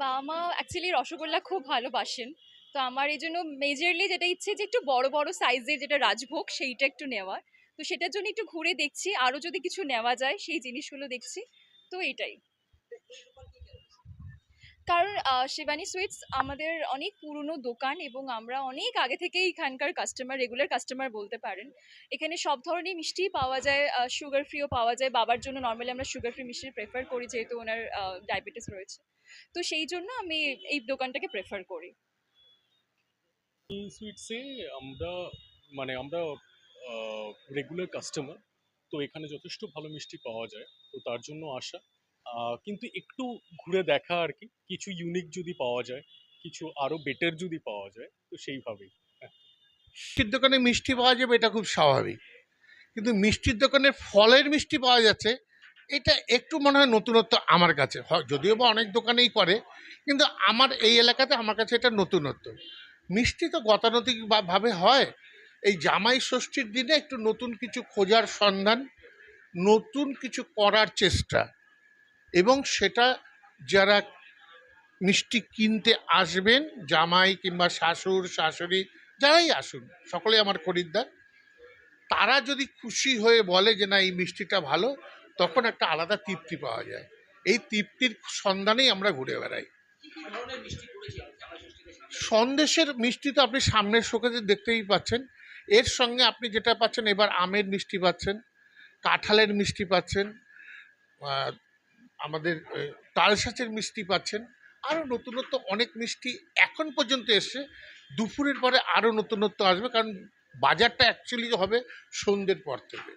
বাবা মা অ্যাকচুয়ালি রসগোল্লা খুব ভালোবাসেন। তো আমার এই জন্য মেজরলি যেটা ইচ্ছে যে একটু বড় বড় সাইজের যেটা রাজভোগ সেইটা একটু নেওয়ার। তো সেটার জন্য একটু ঘুরে দেখছি আরও যদি কিছু নেওয়া যায় সেই জিনিসগুলো দেখছি। তো এটাই। কারণ শিবানী সুইটস আমাদের অনেক পুরনো দোকান এবং আমরা অনেক আগে থেকেই এখানকার কাস্টমার রেগুলার কাস্টমার বলতে পারেন। এখানে সব ধরনের মিষ্টি পাওয়া যায় সুগার ফ্রিও পাওয়া যায়। বাবার জন্য নর্মালি আমরা সুগার ফ্রি মিষ্টি প্রেফার করি যেহেতু ওনার ডায়াবেটিস রয়েছে। তো সেই জন্য আমি এই দোকানটাকে প্রেফার করি। সুইটসে আমরা মানে আমরা রেগুলার কাস্টমার তো এখানে যথেষ্ট ভালো মিষ্টি পাওয়া যায় তো তার জন্য আসা। আহ, কিন্তু একটু ঘুরে দেখা আর কি কিছু ইউনিক যদি পাওয়া যায় কিছু আরও বেটার যদি পাওয়া যায় তো সেইভাবেই। মিষ্টির দোকানে মিষ্টি পাওয়া যাবে এটা খুব স্বাভাবিক। কিন্তু মিষ্টির দোকানে ফলের মিষ্টি পাওয়া যাচ্ছে এটা একটু মনে হয় নতুনত্ব আমার কাছে। যদিও বা অনেক দোকানেই করে, কিন্তু আমার এই এলাকাতে আমার কাছে এটা নতুনত্ব। মিষ্টি তো গতানুতিক বা- ভাবে হয়, এই জামাই ষষ্ঠীর দিনে একটু নতুন কিছু খোঁজার সন্ধান, নতুন কিছু করার চেষ্টা, এবং সেটা যারা মিষ্টি কিনতে আসবেন, জামাই কিংবা শাশুড়, শাশুড়ি, যারাই আসুন সকলে আমার খরিদ্দার তারা যদি খুশি হয়ে বলে যে না এই মিষ্টিটা ভালো তখন একটা আলাদা তৃপ্তি পাওয়া যায়। এই তৃপ্তির সন্ধানেই আমরা ঘুরে বেড়াই। সন্দেশের মিষ্টি তো আপনি সামনের শোকেজে দেখতেই পাচ্ছেন। এর সঙ্গে আপনি যেটা পাচ্ছেন এবার আমের মিষ্টি পাচ্ছেন কাঁঠালের মিষ্টি পাচ্ছেন আমাদের তালসাচের মিষ্টি পাচ্ছেন। আরও নতুনত্ব অনেক মিষ্টি এখন পর্যন্ত এসছে। দুপুরের পরে আরও নতুনত্ব আসবে কারণ বাজারটা অ্যাকচুয়ালি হবে সন্ধ্যের পর থেকে।